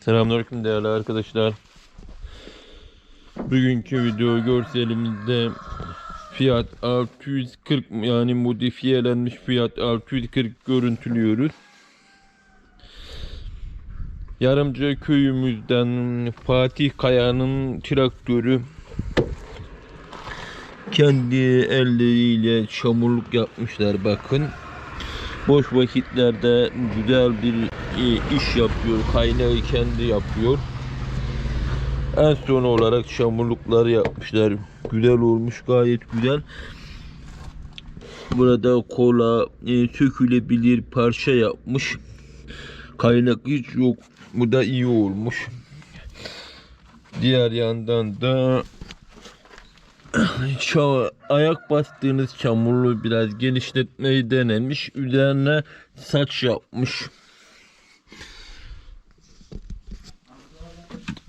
Selamünaleyküm değerli arkadaşlar. Bugünkü video görselimizde Fiat 640 yani modifiyelenmiş Fiat 640 görüntülüyoruz. Yarımca köyümüzden Fatih Kaya'nın traktörü kendi elleriyle çamurluk yapmışlar bakın. Boş vakitlerde güzel bir e, iş yapıyor. Kaynağı kendi yapıyor. En son olarak çamurlukları yapmışlar. Güzel olmuş gayet güzel. Burada kola e, sökülebilir parça yapmış. Kaynak hiç yok. Bu da iyi olmuş. Diğer yandan da şu ayak bastığınız çamurlu biraz genişletmeyi denemiş. Üzerine saç yapmış.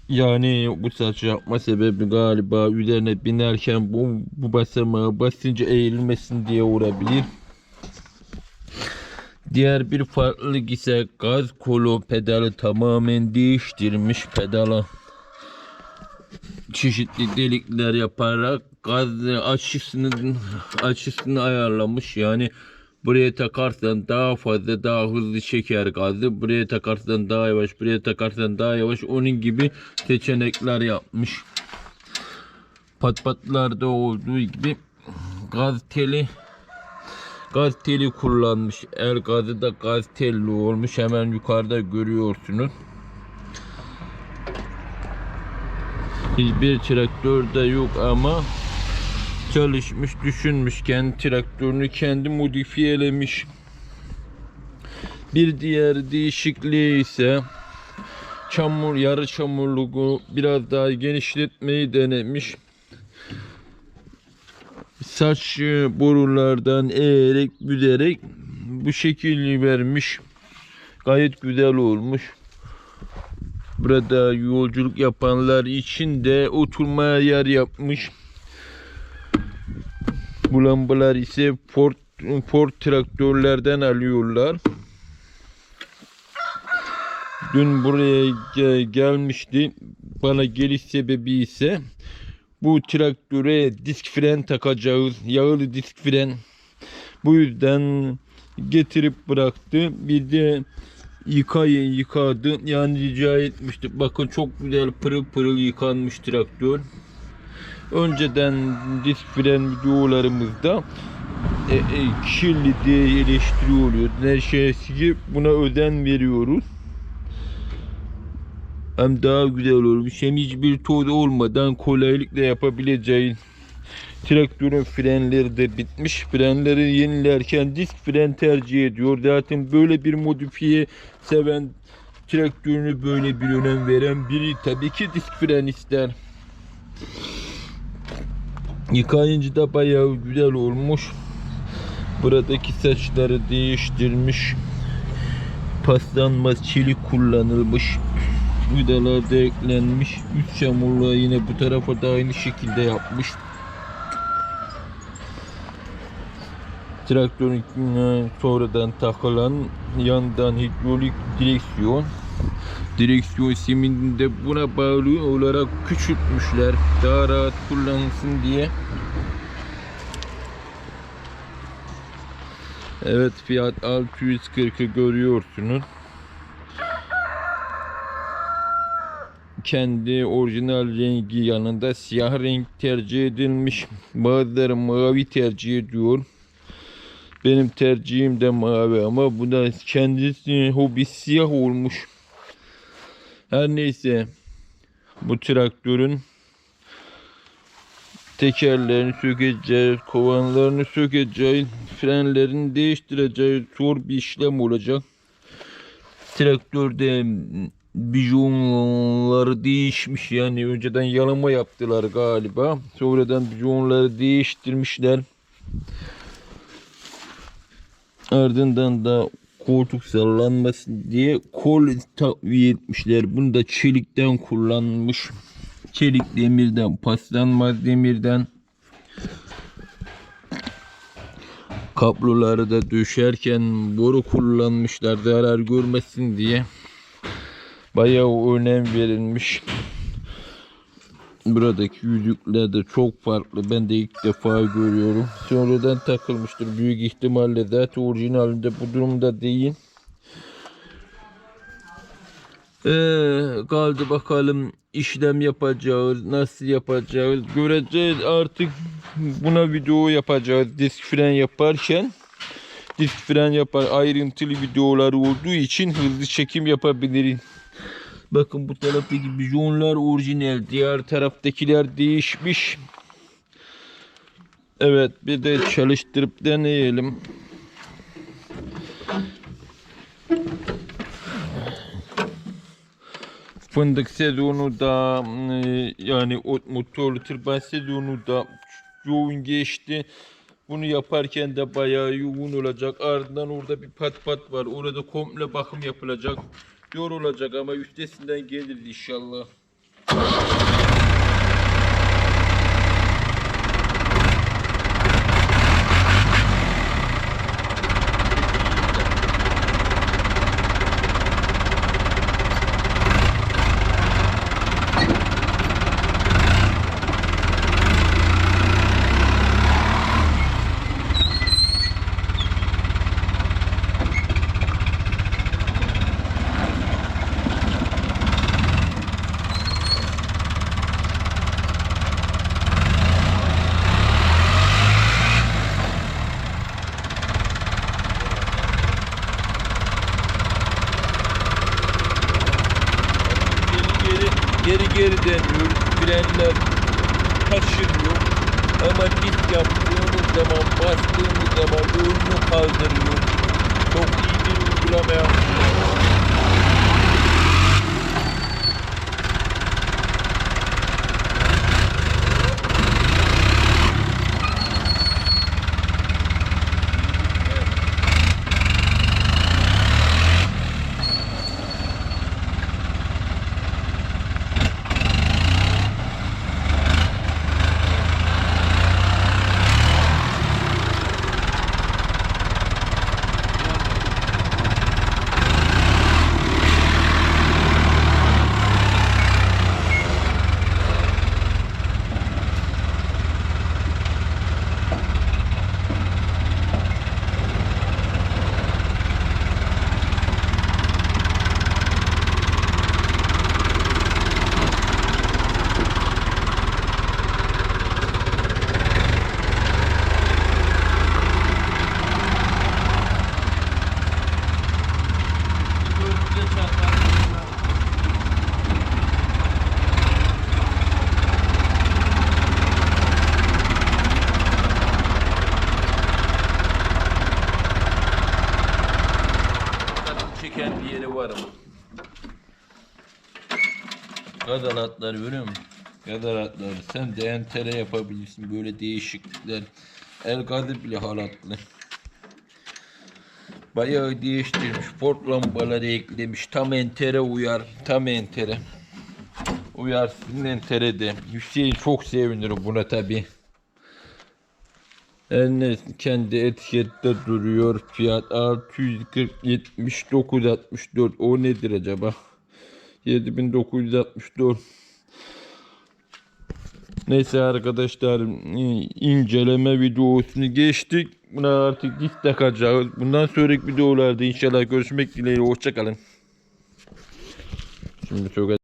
Yani bu saç yapma sebebi galiba üzerine binerken bu, bu basamağı basınca eğilmesin diye olabilir. Diğer bir farklılık ise gaz kolu pedalı tamamen değiştirmiş pedala çeşitli delikler yaparak açısını açısını ayarlamış. Yani buraya takarsan daha fazla daha hızlı çeker gazı. Buraya takarsan daha yavaş, buraya takarsan daha yavaş. Onun gibi seçenekler yapmış. Patpatlarda olduğu gibi gaz teli gaz teli kullanmış. El gazı da gaz telli olmuş. Hemen yukarıda görüyorsunuz. Hiçbir traktör de yok ama çalışmış, düşünmüş, kendi traktörünü kendi modifiyelemiş. Bir diğer değişikliği ise çamur, yarı çamurluğu biraz daha genişletmeyi denemiş. Saç borulardan eğerek, büzerek bu şekilli vermiş. Gayet güzel olmuş. Burada yolculuk yapanlar için de oturmaya yer yapmış. Bu lambalar ise Ford, Ford traktörlerden alıyorlar. Dün buraya ge- gelmişti. Bana geliş sebebi ise bu traktöre disk fren takacağız. Yağlı disk fren. Bu yüzden getirip bıraktı. Bir de yıkayın yıkadı. Yani rica etmiştik. Bakın çok güzel pırıl pırıl yıkanmış traktör. Önceden disk fren videolarımızda e, e, kirli diye eleştiriyoruz. Her şeysi buna özen veriyoruz. Hem daha güzel olmuş hem hiçbir toz olmadan kolaylıkla yapabileceğin Traktörün frenleri de bitmiş. Frenleri yenilerken disk fren tercih ediyor. Zaten böyle bir modifiye seven traktörünü böyle bir önem veren biri tabii ki disk fren ister. Yıkayınca da bayağı güzel olmuş. Buradaki saçları değiştirmiş. Paslanmaz çelik kullanılmış. Vidalar da eklenmiş. Üç çamurluğa yine bu tarafa da aynı şekilde yapmış. traktörün sonradan takılan yandan hidrolik direksiyon direksiyon simini buna bağlı olarak küçültmüşler. Daha rahat kullanılsın diye. Evet Fiat 640'ı görüyorsunuz. Kendi orijinal rengi yanında siyah renk tercih edilmiş. Bazıları mavi tercih ediyor. Benim tercihim de mavi ama bu da kendisi hobi siyah olmuş. Her neyse bu traktörün tekerlerini sökeceğiz, kovanlarını sökeceğiz, frenlerini değiştireceğiz. Zor bir işlem olacak. Traktörde bijonları değişmiş yani önceden yalama yaptılar galiba. Sonradan bijonları değiştirmişler. Ardından da koltuk sallanmasın diye kol takviye etmişler. Bunu da çelikten kullanmış. Çelik demirden, paslanmaz demirden. Kabloları da döşerken boru kullanmışlar zarar görmesin diye. Bayağı önem verilmiş. Buradaki yüzükler de çok farklı. Ben de ilk defa görüyorum. Sonradan takılmıştır. Büyük ihtimalle zaten orijinalinde bu durumda değil. Ee, kaldı bakalım işlem yapacağız, nasıl yapacağız göreceğiz artık buna video yapacağız disk fren yaparken disk fren yapar ayrıntılı videolar olduğu için hızlı çekim yapabiliriz. Bakın bu taraftaki bijonlar orijinal, diğer taraftakiler değişmiş. Evet bir de çalıştırıp deneyelim. Fındık sezonu da e, yani o motorlu tırban sezonu da yoğun geçti. Bunu yaparken de bayağı yoğun olacak. Ardından orada bir pat pat var. Orada komple bakım yapılacak. Yorulacak ama üstesinden gelir inşallah. Geri geri geri geri dönüyor. Frenler taşınıyor. Ama dik yaptığımız zaman bastığımız zaman önünü kaldırıyor. Çok iyi bir uygulama yapıyor. Çeken bir yeri var ama. Kadalatlar görüyor musun? Kadalatlar. Sen de entere yapabilirsin. Böyle değişiklikler. El kadı bile halatlı. Bayağı değiştirmiş. Port lambaları eklemiş. Tam entere uyar. Tam entere. Uyar sizin entere de. Hüseyin çok sevinir buna tabi. Her neyse kendi etikette duruyor. Fiyat 640 79 64. O nedir acaba? 7964. Neyse arkadaşlar inceleme videosunu geçtik. Buna artık git takacağız. Bundan sonraki videolarda inşallah görüşmek dileğiyle. Hoşçakalın. Şimdi çok